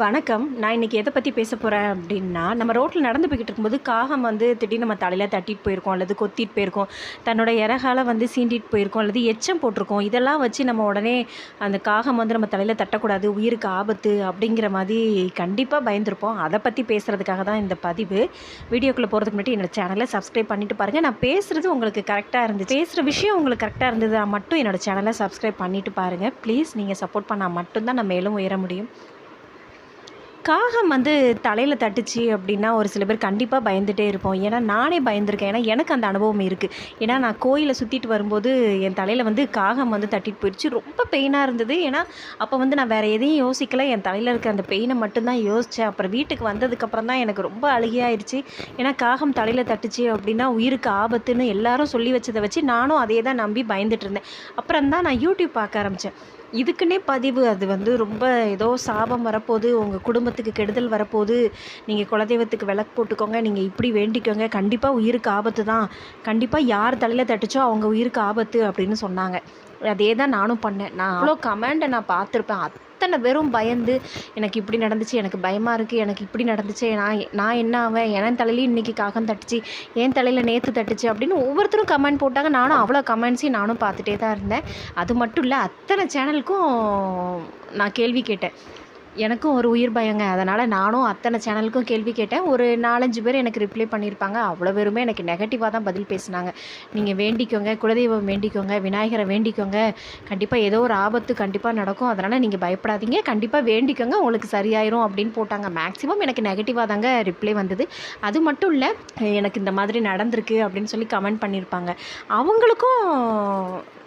வணக்கம். நான் இன்றைக்கி எதை பற்றி பேச போகிறேன் அப்படின்னா நம்ம ரோட்டில் நடந்து போய்கிட்டு இருக்கும்போது காகம் வந்து திடீர்னு நம்ம தலையில் தட்டிட்டு போயிருக்கோம் அல்லது கொத்திட்டு போயிருக்கோம் தன்னோட இறகால வந்து சீண்டிட்டு போயிருக்கோம் அல்லது எச்சம் போட்டிருக்கோம். இதெல்லாம் வச்சு நம்ம உடனே அந்த காகம் வந்து நம்ம தலையில் தட்டக்கூடாது உயிருக்கு ஆபத்து அப்படிங்கிற மாதிரி கண்டிப்பாக பயந்துருப்போம். அதை பற்றி பேசுகிறதுக்காக தான் இந்த பதிவு. வீடியோக்குள்ளே போகிறதுக்கு முன்னாடி என்னோடய சேனலை சப்ஸ்கிரைப் பண்ணிட்டு பாருங்கள் நான் பேசுகிறது உங்களுக்கு கரெக்டாக இருந்துச்சு. பேசுகிற விஷயம் உங்களுக்கு கரெக்டாக இருந்தது மட்டும் என்னோட சேனலை சப்ஸ்கிரைப் பண்ணிட்டு பாருங்கள் ப்ளீஸ் நீங்கள் சப்போர்ட் பண்ணால் மட்டும்தான் நான் மேலும் உயர முடியும். காகம் வந்து தலையில் தட்டுச்சு அப்படின்னா ஒரு சில பேர் கண்டிப்பாக பயந்துகிட்டே இருப்போம். ஏன்னா நானே பயந்துருக்கேன். ஏன்னா எனக்கு அந்த அனுபவம் இருக்குது ஏன்னா நான் கோயிலை சுற்றிட்டு வரும்போது என் தலையில் வந்து காகம் வந்து தட்டிட்டு போயிடுச்சு. ரொம்ப பெயினாக இருந்தது. ஏன்னா அப்போ வந்து நான் வேறு எதையும் யோசிக்கலை. என் தலையில் இருக்க அந்த பெயினை மட்டும்தான் யோசித்தேன் அப்புறம் வீட்டுக்கு வந்ததுக்கப்புறம் தான் எனக்கு ரொம்ப அழுகியாயிருச்சு. ஏன்னா காகம் தலையில் தட்டுச்சு அப்படின்னா உயிருக்கு ஆபத்துன்னு எல்லாரும் சொல்லி வச்சதை வச்சு நானும் அதே தான் நம்பி பயந்துட்டு இருந்தேன். அப்புறம் தான் நான் யூடியூப் பார்க்க ஆரம்பித்தேன் இதுக்குன்னே பதிவு. அது வந்து ரொம்ப ஏதோ சாபம் வரப்போகுது. உங்கள் குடும்பத்துக்கு கெடுதல் வரப்போகுது. நீங்கள் குலதெய்வத்துக்கு விளக்கு போட்டுக்கோங்க. நீங்கள் இப்படி வேண்டிக்கோங்க. கண்டிப்பாக உயிருக்கு ஆபத்து தான். கண்டிப்பாக யார் தலையில் தட்டுச்சோ அவங்க உயிருக்கு ஆபத்து அப்படின்னு சொன்னாங்க. அதே தான் நானும் பண்ணேன். நான் அவ்வளோ கமெண்டை நான் பார்த்துருப்பேன். அத்தனை பேரும் பயந்து எனக்கு இப்படி நடந்துச்சு எனக்கு பயமாக இருக்குது எனக்கு இப்படி நடந்துச்சு நான் நான் என்ன ஆவேன்? என் தலையிலையும் இன்றைக்கி காகம் தட்டுச்சு என் தலையில் நேற்று தட்டுச்சு அப்படின்னு ஒவ்வொருத்தரும் கமெண்ட் போட்டாங்க. நானும் அவ்வளோ கமெண்ட்ஸையும் நானும் பார்த்துட்டே தான் இருந்தேன். அது மட்டும் இல்லை அத்தனை சேனலுக்கும் நான் கேள்வி கேட்டேன். எனக்கும் ஒரு உயிர் பயங்க. அதனால் நானும் அத்தனை சேனலுக்கும் கேள்வி கேட்டேன். ஒரு நாலஞ்சு பேர் எனக்கு ரிப்ளை பண்ணியிருப்பாங்க. அவ்வளோ பேருமே எனக்கு நெகட்டிவாக தான் பதில் பேசினாங்க. நீங்கள் வேண்டிக்கோங்க. குலதெய்வம் வேண்டிக்கோங்க. விநாயகரை வேண்டிக்கோங்க. கண்டிப்பாக ஏதோ ஒரு ஆபத்து கண்டிப்பாக நடக்கும். அதனால் நீங்கள் பயப்படாதீங்க. கண்டிப்பாக வேண்டிக்கோங்க. உங்களுக்கு சரியாயிரும் அப்படின்னு போட்டாங்க. மேக்ஸிமம் எனக்கு நெகட்டிவாக தாங்க ரிப்ளை வந்தது. அது மட்டும் இல்லை எனக்கு இந்த மாதிரி நடந்திருக்கு அப்படின்னு சொல்லி கமெண்ட் பண்ணியிருப்பாங்க. அவங்களுக்கும்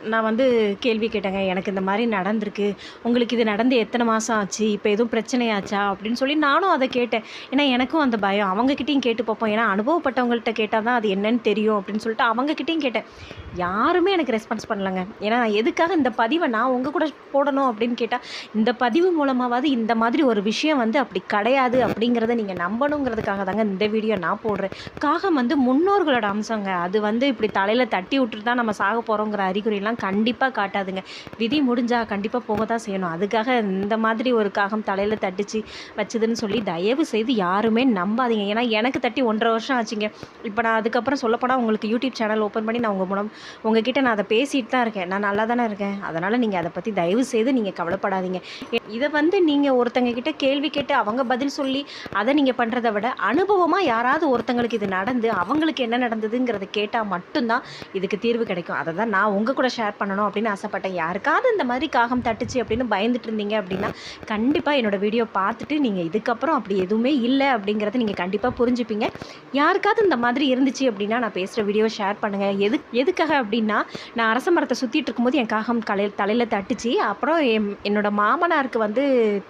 நான் வந்து கேள்வி கேட்டேங்க எனக்கு இந்த மாதிரி நடந்திருக்கு. உங்களுக்கு இது நடந்து எத்தனை மாதம் ஆச்சு? இப்போ எதுவும் பிரச்சனையாச்சா? அப்படின்னு சொல்லி நானும் அதை கேட்டேன். ஏன்னா எனக்கும் அந்த பயம். அவங்கக்கிட்டேயும் கேட்டு பார்ப்போம். ஏன்னா அனுபவப்பட்டவங்கள்ட்ட கேட்டால் தான் அது என்னன்னு தெரியும் அப்படின்னு சொல்லிட்டு அவங்கக்கிட்டேயும் கேட்டேன். யாருமே எனக்கு ரெஸ்பான்ஸ் பண்ணலங்க. ஏன்னா நான் எதுக்காக இந்த பதிவை நான் உங்கள் கூட போடணும் அப்படின்னு கேட்டால் இந்த பதிவு மூலமாவது இந்த மாதிரி ஒரு விஷயம் வந்து அப்படி கிடையாது அப்படிங்கிறத நீங்கள் நம்பணுங்கிறதுக்காக தாங்க இந்த வீடியோ நான் போடுறேன். காகம் வந்து முன்னோர்களோட அம்சங்க. அது வந்து இப்படி தலையில் தட்டி விட்டுட்டு தான் நம்ம சாக போகிறோங்கிற அறிகுறியெல்லாம் கண்டிப்பாக காட்டாதுங்க. விதி முடிஞ்சால் கண்டிப்பாக போக தான் செய்யணும். அதுக்காக இந்த மாதிரி ஒரு காகம் தலையில் தட்டிச்சு வச்சதுன்னு சொல்லி தயவு செய்து யாருமே நம்பாதீங்க. ஏன்னா எனக்கு தட்டி ஒன்றரை வருஷம் ஆச்சுங்க. இப்போ நான் அதுக்கப்புறம் சொல்லப்போனால் உங்களுக்கு யூடியூப் சேனல் ஓப்பன் பண்ணி நான் உங்கள் மூலம் உங்ககிட்ட நான் அதை பேசிட்டு தான் இருக்கேன். நான் நல்லா தானே இருக்கேன். அதனால் நீங்கள் அதை பற்றி தயவு செய்து நீங்கள் கவலைப்படாதீங்க. இதை வந்து நீங்கள் ஒருத்தங்க கிட்ட கேள்வி கேட்டு அவங்க பதில் சொல்லி அதை நீங்கள் பண்ணுறதை விட அனுபவமாக யாராவது ஒருத்தங்களுக்கு இது நடந்து அவங்களுக்கு என்ன நடந்ததுங்கிறத கேட்டால் மட்டும்தான் இதுக்கு தீர்வு கிடைக்கும். அதை தான் நான் உங்கள் கூட ஷேர் பண்ணணும் அப்படின்னு ஆசைப்பட்டேன். யாருக்காவது இந்த மாதிரி காகம் தட்டுச்சு அப்படின்னு பயந்துட்டு இருந்தீங்க அப்படின்னா கண்டிப்பாக என்னோடய வீடியோ பார்த்துட்டு நீங்கள் இதுக்கப்புறம் அப்படி எதுவுமே இல்லை அப்படிங்கிறத நீங்கள் கண்டிப்பாக புரிஞ்சுப்பீங்க. யாருக்காவது இந்த மாதிரி இருந்துச்சு அப்படின்னா நான் பேசுகிற வீடியோ ஷேர் பண்ணுங்கள் எது எதுக்காக அப்படின்னா நான் அரச மரத்தை சுற்றிட்டு இருக்கும்போது என் காகம் கலையில் தலையில் தட்டுச்சு. அப்புறம் என் என்னோட மாமனாருக்கு வந்து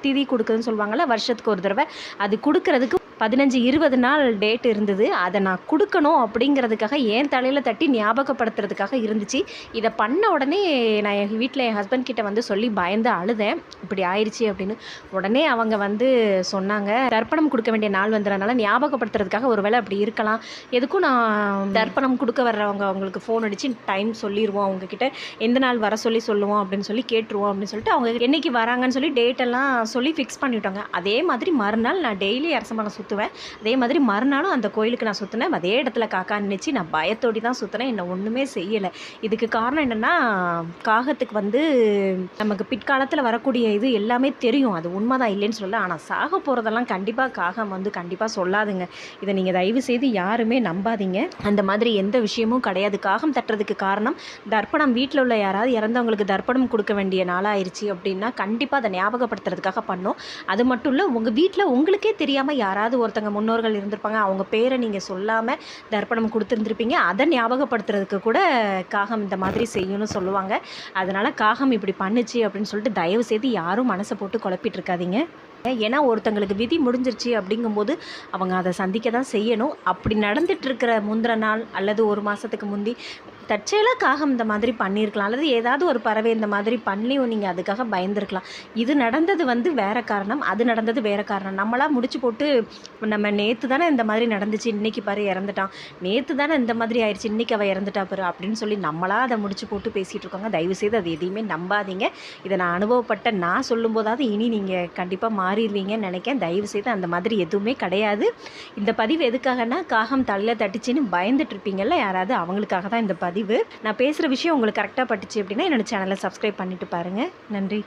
திதி கொடுக்குதுன்னு சொல்லுவாங்கள்ல வருஷத்துக்கு ஒரு தடவை. அது கொடுக்கறதுக்கு பதினஞ்சு இருபது நாள் டேட் இருந்தது. அதை நான் கொடுக்கணும் அப்படிங்கிறதுக்காக என் தலையில் தட்டி ஞாபகப்படுத்துறதுக்காக இருந்துச்சு. இதை பண்ண உடனே நான் என் வீட்டில் என் ஹஸ்பண்ட் கிட்ட வந்து சொல்லி பயந்து அழுதேன். இப்படி ஆயிடுச்சு அப்படின்னு. உடனே அவங்க வந்து சொன்னாங்க தர்ப்பணம் கொடுக்க வேண்டிய நாள் வந்துடுறதுனால ஞாபகப்படுத்துறதுக்காக ஒரு வேளை அப்படி இருக்கலாம். எதுக்கும் நான் தர்ப்பணம் கொடுக்க வர்றவங்க அவங்களுக்கு ஃபோன் அடித்து டைம் சொல்லிடுவோம் அவங்கக்கிட்ட எந்த நாள் வர சொல்லி சொல்லுவோம் அப்படின்னு சொல்லி கேட்டுருவோம் அப்படின்னு சொல்லிட்டு அவங்க என்னைக்கு வராங்கன்னு சொல்லி டேட்டெல்லாம் சொல்லி ஃபிக்ஸ் பண்ணிவிட்டாங்க அதே மாதிரி மறுநாள் நான் டெய்லி அரசமரம் சுற்றுவேன் அதே மாதிரி மறுநாளும் அந்த கோயிலுக்கு நான் சுற்றினேன் அதே இடத்துல காக்கா நினச்சி நான் பயத்தோடி தான் சுற்றினேன் என்னை ஒன்றுமே செய்யலை. இதுக்கு காரணம் என்னென்னா காகத்துக்கு வந்து நமக்கு பிற்காலத்தில் வரக்கூடிய இது எல்லாமே தெரியும். அது உண்மைதான் இல்லைன்னு சொல்ல ஆனால் சாக போகிறதெல்லாம் கண்டிப்பாக காகம் வந்து கண்டிப்பாக சொல்லாதுங்க. இதை நீங்கள் தயவு செய்து யாருமே நம்பாதீங்க. அந்த மாதிரி எந்த விஷயமும் கிடையாது. காகம் தட்டுறதுக்கு காரணம் தர்ப்பணம். வீட்டில் உள்ள யாராவது இறந்தவங்களுக்கு தர்ப்பணம் கொடுக்க வேண்டிய நாளாயிருச்சு அப்படின்னா கண்டிப்பாக அதை ஞாபகப்படுத்துறதுக்காக பண்ணோம். அது மட்டும் இல்லை உங்கள் வீட்டில் உங்களுக்கே தெரியாமல் யாராவது ஒருத்தங்க முன்னோர்கள் இருந்திருப்பாங்க அவங்க பேரை நீங்கள் சொல்லாமல் தர்ப்பணம் கொடுத்துருந்துருப்பீங்க அதை ஞாபகப்படுத்துறதுக்கு கூட காகம் இந்த மாதிரி செய்யணும்னு சொல்லுவாங்க. அதனால் காகம் இப்படி பண்ணுச்சு அப்படின்னு சொல்லிட்டு தயவு செய்து யாரும் மனசை போட்டு குழப்பிட்டு இருக்காதீங்க ஏன்னா ஒருத்தங்களுக்கு விதி முடிஞ்சிருச்சு அப்படிங்கும்போது அவங்க அதை சந்திக்க தான் செய்யணும். அப்படி நடந்துட்டு இருக்கிற முந்திர நாள் அல்லது ஒரு மாதத்துக்கு முந்தி தற்செயலாக காகம் இந்த மாதிரி பண்ணியிருக்கலாம் அல்லது ஏதாவது ஒரு பறவை இந்த மாதிரி பண்ணியும் நீங்கள் அதுக்காக பயந்துருக்கலாம். இது நடந்தது வந்து வேற காரணம் அது நடந்தது வேற காரணம். நம்மளா முடிச்சு போட்டு நம்ம நேற்று தானே இந்த மாதிரி நடந்துச்சு இன்றைக்கி பாரு இறந்துட்டான். நேற்று தானே இந்த மாதிரி ஆயிடுச்சு இன்னைக்கு அவள் இறந்துட்டா பாரு அப்படின்னு சொல்லி நம்மளாக அதை முடிச்சு போட்டு பேசிகிட்டு இருக்காங்க. தயவுசெய்து அது எதையுமே நம்பாதீங்க. இதை நான் அனுபவப்பட்ட நான் சொல்லும்போதாவது இனி நீங்கள் கண்டிப்பாக மாறிடுவீங்கன்னு நினைக்கிறேன். தயவுசெய்து அந்த மாதிரி எதுவுமே கிடையாது. இந்த பதிவு எதுக்காகனா காகம் தலையில் தட்டிச்சின்னு பயந்துட்டு இருப்பீங்கல்ல யாராவது அவங்களுக்காக தான் இந்த பதிவு பதிவு. நான் பேசுகிற விஷயம் உங்களுக்கு கரெக்டாக பட்டுச்சு அப்படின்னா என்னோட சேனலை சப்ஸ்கிரைப் பண்ணிட்டு பாருங்கள் நன்றி.